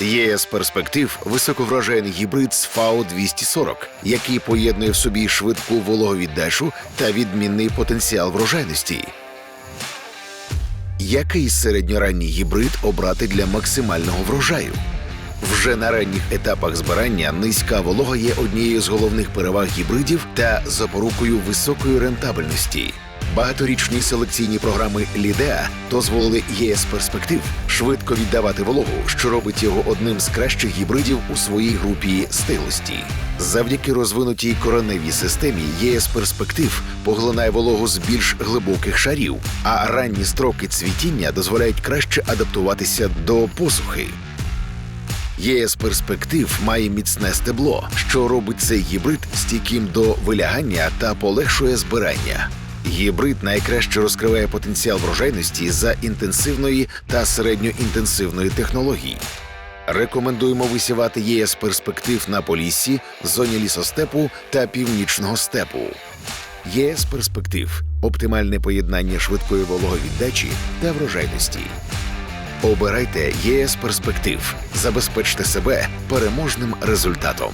ЄС перспектив високоврожайний гібрид з ФАО 240, який поєднує в собі швидку вологовіддачу та відмінний потенціал врожайності. Який середньоранній гібрид обрати для максимального врожаю? Вже на ранніх етапах збирання низька волога є однією з головних переваг гібридів та запорукою високої рентабельності. Багаторічні селекційні програми Лідеа дозволили ЄС перспектив швидко віддавати вологу, що робить його одним з кращих гібридів у своїй групі стилості. Завдяки розвинутій кореневій системі ЄС перспектив поглинає вологу з більш глибоких шарів, а ранні строки цвітіння дозволяють краще адаптуватися до посухи. ЄС перспектив має міцне стебло, що робить цей гібрид стійким до вилягання та полегшує збирання. Гібрид найкраще розкриває потенціал врожайності за інтенсивної та середньоінтенсивної технологій. Рекомендуємо висівати ЄС перспектив на Поліссі, зоні лісостепу та північного степу. ЄС перспектив оптимальне поєднання швидкої вологовіддачі та врожайності. Обирайте ЄС перспектив. Забезпечте себе переможним результатом.